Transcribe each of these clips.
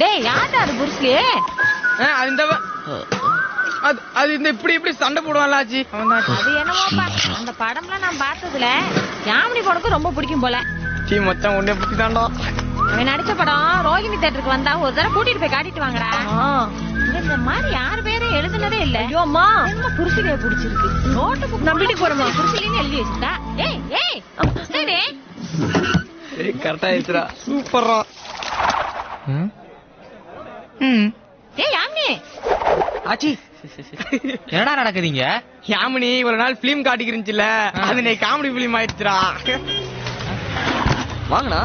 டேய் யார்டா அது புருஸ்லி ஆ, அது இந்த அது அது இந்த இப்படி இப்படி சண்டை போடுவான்ல ஆச்சி. அது என்னமோப்பா அந்த படம்லாம் நான் பார்த்ததுல யாமினி படக்கும் ரொம்ப பிடிக்கும் போல. டீ மச்சான் உன்னை பத்தி தாண்டா அவன் நடிச்ச படம் ரோகிணி தேட்டருக்கு வந்தா ஒரு தடவை கூட்டிட்டு போய் காட்டிட்டு வாங்கடா. இந்த மாதிரி யார் பேரும் எழுதுனதே இல்ல. ஐயோ அம்மா. என்ன புருஷனைய பிடிச்சிருக்கு. நோட்டு புக் நம்ம வீட்டுக்கு போறோமா புருஷலின்னு எழுதி வச்சுட்டா ஏய் ஏய் சரி ஏய் கரெக்டா ஆயிடுச்சுடா சூப்பர்ரா. ம்? ஏய் யாமினி. ஆச்சி. என்னடா நடக்குதுங்க யாமினி இவ்வளவு நாள் பிலிம் காட்டிக்கிருந்துச்சுல அது நீ காமெடி பிலிம் ஆயிடுச்சுடா. வாங்கண்ணா.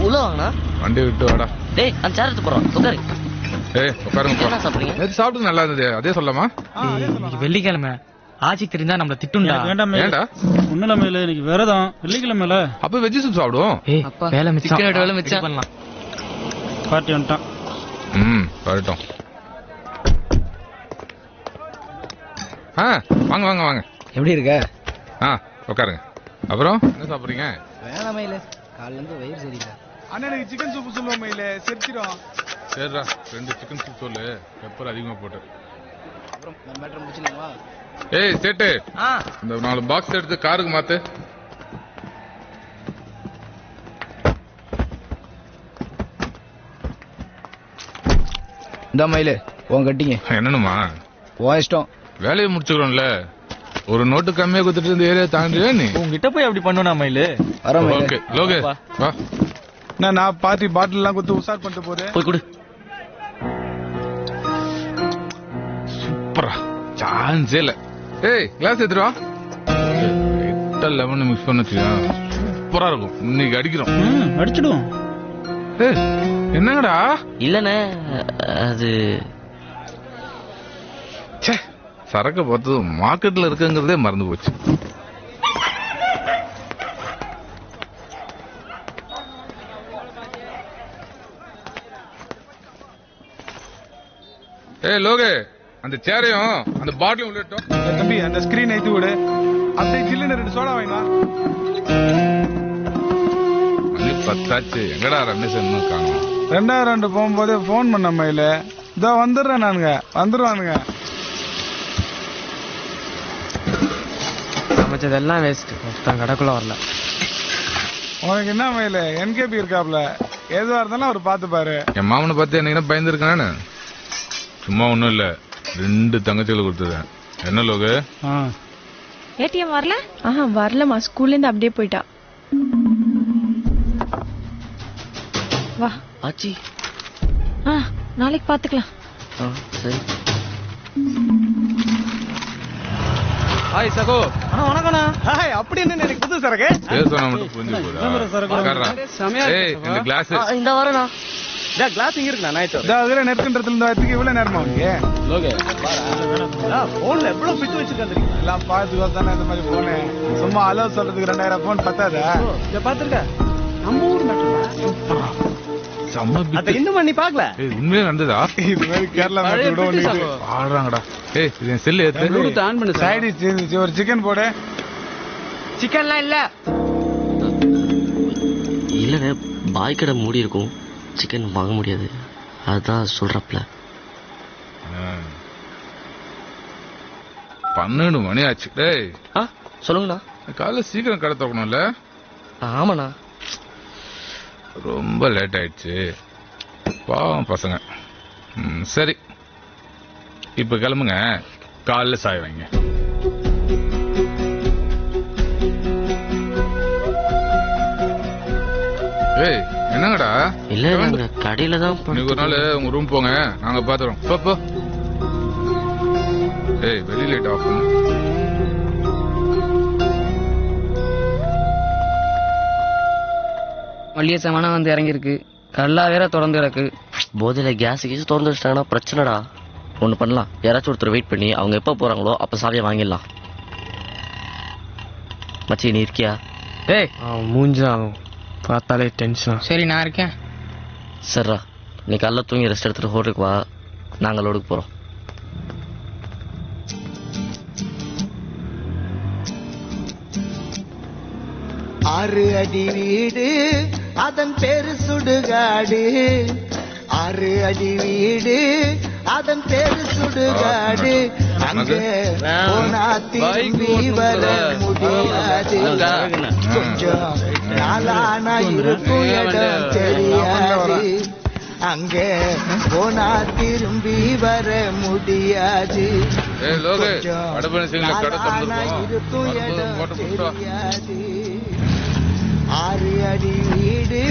உள்ள வாங்கண்ணா. வண்டி விட்டு வாடா. டேய் அந்த சேர் எடுத்து போறோம். உட்காரு. ஏய் உட்காருங்க என்ன சாப்பிடுறீங்க? நேத்து சாப்பிட்டு நல்லா இருந்தது. அதே சொல்லலாமா? இன்னைக்கு வெள்ளிக்கிழமை. ஆச்சி தெரிஞ்சா நம்மள திட்டுண்டா. வேண்டாம் ஏன்டா? ஒண்ணுல மேல இன்னைக்கு விரதம். வெள்ளிக்கிழமைல அப்ப வெஜ் சூப் சாப்பிடுவோம். ஏய் வேலை மிச்சம். எடுத்து வேலை மிச்சம். பண்ணலாம். பார்ட்டி வந்துட்டான். ம் வரட்டும். ஆ வாங்க வாங்க வாங்க. எப்படி இருக்க? ஆ உட்காருங்க. அப்புறம்? என்ன சாப்பிடுறீங்க? வேணாமே இல்ல காலைல இருந்து வயிறு சரியில்லை. அண்ணனுக்கு சிக்கன் சூப் சொல்லுவோம் மயில செரிச்சிடும் சரிடா ரெண்டு சிக்கன் சூப் சொல்லு. பெப்பர் அதிகமா போட்டு. அப்புறம் மேட்டர் முடிச்சிடலாமா? ஏய் சேட்டு. ஆ. இந்த நாலு பாக்ஸ் எடுத்து காருக்கு மாத்து. இந்த மயிலு உன் கட்டிங்க. என்னனுமா உன் இஷ்டம். வேலையை முடிச்சுக்கிறோம்ல. ஒரு நோட்டு கம்மியா கொடுத்துட்டு இந்த ஏரியா தாண்டியா நீ? உங்ககிட்ட போய் அப்படி பண்ணுனா மயிலு? வர ஓகே லோகே வா. நான் நான் பார்ட்டி பாட்டில் எல்லாம் கொடுத்து உஷார் பண்ணிட்டு போறேன். போய் கொடு. சூப்பரா. சான்ஸே இல்ல. ஏய் கிளாஸ் எடுத்துட்டு வா. எட்ட லெமன் மிக்ஸ் பண்ண வச்சுக்கோ சூப்பரா இருக்கும். இன்னைக்கு அடிக்கிறோம். ம், அடிச்சிடுவோம். என்னங்கடா? இல்லண்ணே அது ச்சே சரக்கு பார்த்தது மார்க்கெட்ல இருக்குங்கிறதே மறந்து போச்சு. ஏய் லோகே அந்த சேரையும் அந்த பாட்டிலும் உள்ளட்டும் தம்பி அந்த ஸ்கிரீன் ஏத்தி விடு அப்படியே ஜில்லுன்னு ரெண்டு சோடா வாங்கினா பத்தாச்சு எங்கடா ரமேஷ் இன்னும் காணும்? ரெண்டாயிரம் ரெண்டு போகும்போது ஃபோன் பண்ண மயில. இதோ வந்துடுறேன் நானுங்க. வந்துருவானுங்க சமைச்சதெல்லாம் வேஸ்ட் மொத்தம் கடைக்குள்ள வரல. உனக்கு என்ன மயில? என்கேபி இருக்காப்ல. எதுவா இருந்தாலும் அவர் பாத்துப்பாரு என் மாமனை பார்த்து எனக்கு பயந்துருக்கானு? சும்மா ஒண்ணும் இல்ல. ரெண்டு தங்கச்சிகளை கொடுத்துருக்கேன் என்ன லோகு? ஆ. ஏடிஎம் வரல? ஆஹா வரலம்மா. ஸ்கூல்ல இருந்து அப்படியே போயிட்டா. வா. ஆச்சி. ஆ நாளைக்கு பாத்துக்கலாம். ஆ சரி. ஹாய் சகோ. அண்ணா வணக்கம்ண்ணா. ஹாய் அப்படி என்ன எனக்கு புது சரக்கு? பேச சொன்னா மட்டும் புரிஞ்சு உட்கார்றா. செமையா ஏய் இந்த கிளாஸ் இந்த வரேண்ணா டா கிளாஸ் இங்க இருக்குண்ணா நான் இதோ அதுல நெருக்கின்றதுல இருந்து வரதுக்கு இவ்வளவு நேரமா உனக்கு? லோகே போன்ல எவ்வளவு பிட்டு வச்சிருக்கான் தெரியுமா? எல்லாம் பார்த்து தானே இந்த மாதிரி போனேன் சும்மா அலோ சொல்றதுக்கு ரெண்டாயிரம் போன் பத்தாதா? இத பாத்துருக்க. நம்ம ஊர் மேட்டர் செம்ம அத பிட்டு இன்னும் நீ பாக்கல ஏய் உண்மையே நடந்ததா? இது மாதிரி கேரளா ஒண்ணு. ஆடுறாங்கடா. ஏய் இது ஆன் பண்ணு சைடு இருந்துச்சு ஒரு சிக்கன் போடு. சிக்கன்லாம் இல்ல. இல்லண்ணே பாய் கடை மூடி இருக்கும். சிக்கன் வாங்க முடியாது. அதான் சொல்றப்பல. பன்னெண்டு மணி ஆச்சு. டேய். சொல்லுங்கண்ணா. காலைல சீக்கிரம் கடை திறக்கணும்ல? ஆமாண்ணா. ரொம்ப லேட் ஆயிடுச்சு. பாவம் பசங்க. சரி. இப்ப கிளம்புங்க. காலைல சாய வைங்க ஏய் என்னங்கடா? இல்ல நாங்க கடையில தான் ஒரு நாள் உங்க ரூம் போங்க. நாங்க பாத்துறோம். போ போ. ஏய் வெளி லைட் ஆஃப் பண்ணு மல்லிகை சாமானா வந்து இறங்கியிருக்கு. கல்லா வேற தொடர்ந்து கிடக்கு. போதையில கேஸ் கீஸ் திறந்து வச்சிட்டாங்கன்னா பிரச்சனைடா. ஒண்ணு பண்ணலாம். யாராச்சும் ஒருத்தர் வெயிட் பண்ணி அவங்க எப்ப போறாங்களோ அப்ப சாவியை வாங்கிடலாம். மச்சி நீ இருக்கியா? ஏய்! மூஞ்சா பார்த்தாலே டென்ஷன் சரி நான் இருக்கேன். சரிடா. நீ காலைல தூங்கி ரெஸ்ட் எடுத்துட்டு ஹோட்டலுக்கு வா. நாங்க லோடுக்கு போறோம். ஆறு அடி வீடு அதன் பேரு சுடுகாடு. ஆறு அடி வீடு அதன் பேரு சுடுகாடு. அங்கே போனா திரும்பி வர முடியாது. கொஞ்சம் நாளானா இருக்கும் இடம் தெரியாது. அங்கே போனா திரும்பி வர முடியாது. கொஞ்சம் நாளானா இருக்கும் இடம் தெரியாது. ஆறு அடி வீடு.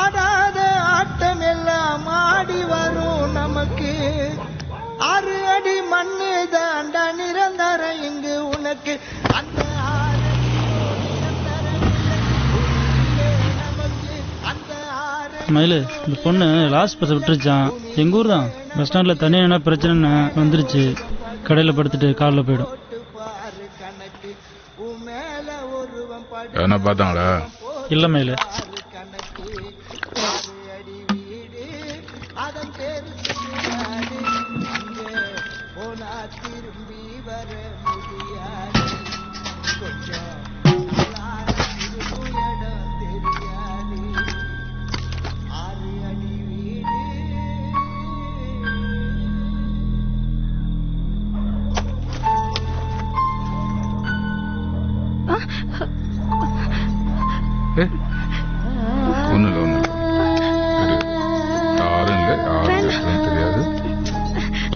ஆடாத ஆட்டம் எல்லாம் ஆடி வரும் நமக்கு. ஆறு அடி மண்ணு தாண்டா நிரந்தர இங்கு உனக்கு. அந்த ஆறு அந்த மயிலு இந்த பொண்ணு லாஸ்ட் பஸ்ஸை விட்டுருச்சான் எங்கள் ஊர் தான் பஸ் ஸ்டாண்ட்ல தனியாக என்ன பிரச்சனைன்னு வந்துருச்சு. கடையில் படுத்துட்டு காலில் போயிடும். என்ன பார்த்தாங்களா? இல்லை மேலே.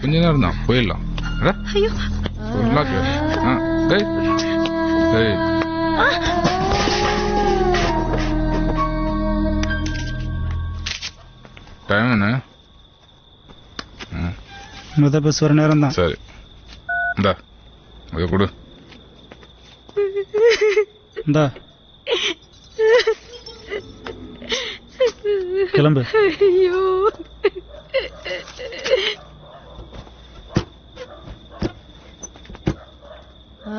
கொஞ்ச நேரம் தான் போயிடலாம் டைம் என்ன முத பஸ் வர நேரம் தான் சரி இந்தா அதை கொடு இந்தா கிளம்பு ஐயோ ஏய்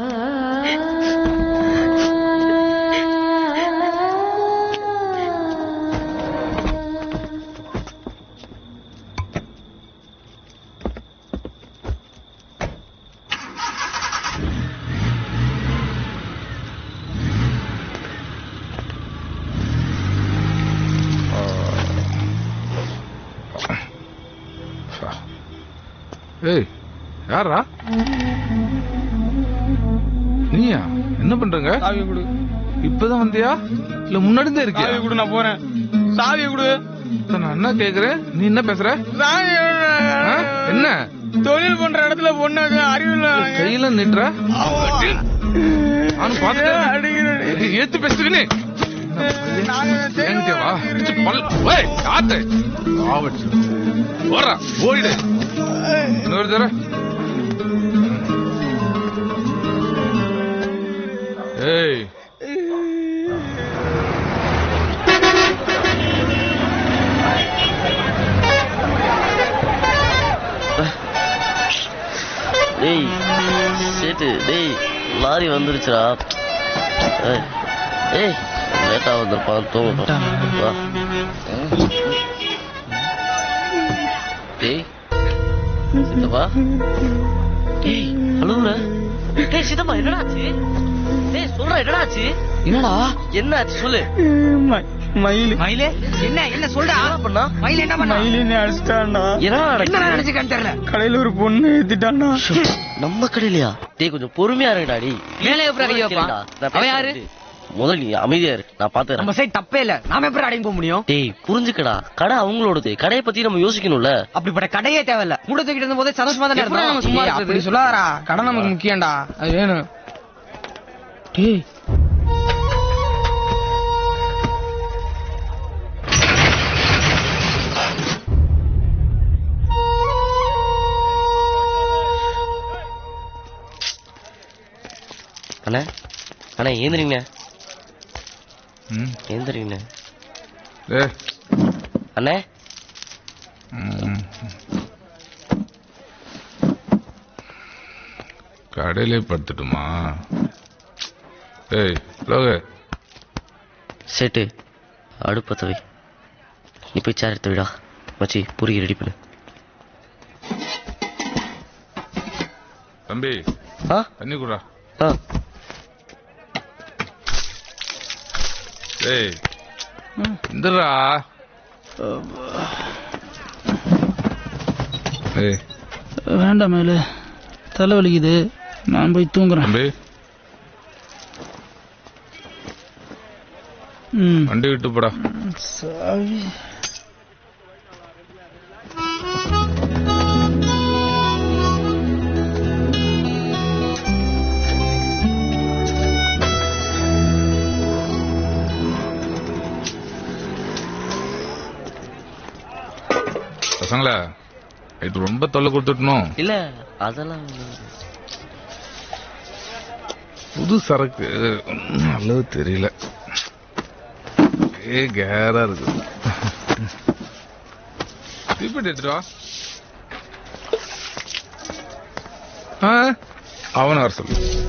யாரா என்ன பண்றங்க? சாவி கொடு. இப்பதான் வந்தியா? இல்ல முன்னாடி தான் இருக்கியா? சாவி கொடு நான் போறேன். சாவி கொடு. நான் என்ன கேக்குறேன் நீ என்ன பேசுற? என்ன? தொழில் பண்ற இடத்துல பொண்ணு அறிவில்ல கையில நிட்டுற? நானும் பாத்துட்டேன் ஏத்து பேசுறீனே என்கிட்ட வா? அடிச்சு வந்துருச்சுடா. ஏய், ஏய் லேட்டா வந்திருப்பான் தூங்கட்டும் வா. டேய் சித்தப்பா டேய் அழுவுற. டேய் சித்தப்பா என்னடா ஆச்சு? டேய் சொல்றா என்னடா ஆச்சு? என்னடா? என்ன ஆச்சு சொல்லு. மயில். மயிலே? என்ன என்ன சொல்றா? என்ன பண்ணா? மயில் என்ன பண்ணா? மயில் என்ன என்ன நடக்குது நினைச்சுக்கான்னு தெரியல கடையில ஒரு பொண்ணு ஏத்திட்டான்டா. நம்ம கடையிலயா? டேய் கொஞ்சம் பொறுமையா இருங்கடா டேய். மேலே எப்படி கையை அவன் யாரு? முதல்ல நீ அமைதியா இரு நான் பாத்துறேன். நம்ம சைடு தப்பே இல்ல. நாம எப்படி அடையும் போக முடியும்? டேய் புரிஞ்சுக்கடா. கடை அவங்களோடது. கடையை பத்தி நம்ம யோசிக்கணும்ல. அப்படிப்பட்ட கடையே தேவையில்ல. மூட தூக்கிட்டு இருந்த போதே சந்தோஷமா தானே நம்ம சும்மா அப்படி சொல்லாதடா. கடன் நமக்கு முக்கியம்டா. அது வேணும். டேய் அண்ணே அண்ணே ஏந்திரிங்க ம். ஏந்திரிங்க ஏய் அண்ணே. கடையிலே படுத்துட்டுமா? ஏய் லோக. சேட்டு அடுப்பத்த வை நீ போய் சேர் எடுத்து விடா. மச்சி பூரி ரெடி பண்ணு. தம்பி ஆ? தண்ணி குடா ஆ. ஏய் வேண்டாம் மேல. தலை வலிக்குது. நான் போய் தூங்குறேன். தம்பி. ம். வண்டி விட்டு போடா சாவி. பசங்களா? இது ரொம்ப தொல்லை கொடுத்துட்டணும். இல்ல அதெல்லாம். புது சரக்கு. நல்லது தெரியல. ஏ கேரா இருக்கு. தீப்பெட்டி எடுத்துட்டு அவனை வர சொல்லு.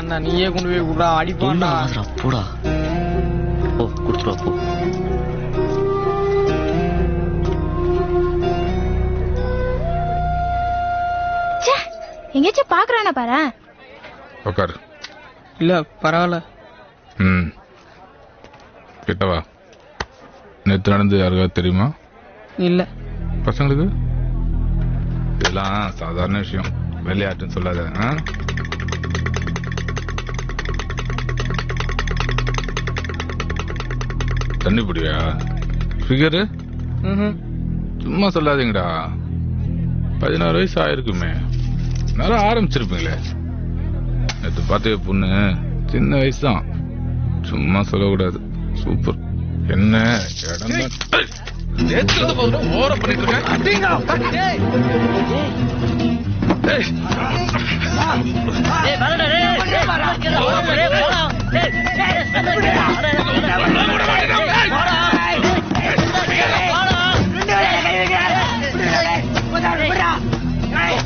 ஏய் வேணாம்டா நீயே கொண்டு போய் விடுறா அடிப்பான்டா போடா. ஓ குடுத்துருவா போ எங்கேயாச்சும் பாக்குறானா பாரு. உட்காரு இல்ல பரவாயில்ல. ம். கிட்டவா நேற்று நடந்து யாருக்காவது தெரியுமா? இல்ல. பசங்களுக்கு? இதெல்லாம் சாதாரண விஷயம். விளையாட்டுன்னு சொல்லாத ஆ? தண்ணி பிடியா? ஃபிகரு. சும்மா சொல்லாதீங்கடா. பதினாறு வயசு ஆயிருக்குமே. நேரம் ஆரம்பிச்சிருப்பீங்களே. நேற்று பார்த்த பொண்ணு? சின்ன வயசு தான் சும்மா சொல்லக்கூடாது. சூப்பர். என்ன? இடம் இருந்து போதும் ஓர பண்ணிட்டு இருக்கேன். ஏய், டேய் வரடா டேய் டேய் வரடா டேய் போடா டேய்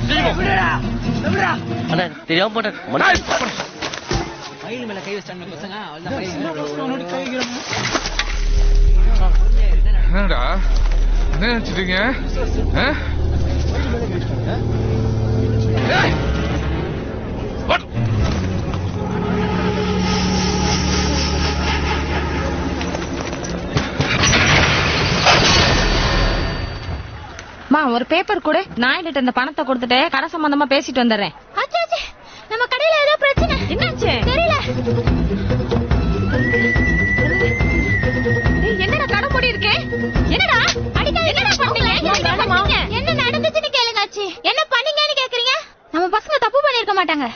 டேய் அண்ணா தெரியாம போட்டேன் மன்னிச்சு. என்னடா? என்ன நினைச்சிட்டீங்க மா ஒரு பேப்பர் கொடு. நாயிட்ட இந்த பணத்தை கொடுத்துட்டு கடை சம்பந்தமா பேசிட்டு வந்துடுறேன். நம்ம கடையில ஏதோ பிரச்சனை. என்னாச்சு? தெரியல. என்னடா கடை மூடி இருக்கே? என்னடா? அடிக்காத என்னடா பண்ணீங்க? என்ன நடந்துச்சுன்னு கேளுங்க ஆச்சி. என்ன பண்ணீங்கன்னு கேக்குறீங்க? நம்ம பசங்க தப்பு பண்ணிருக்க மாட்டாங்க.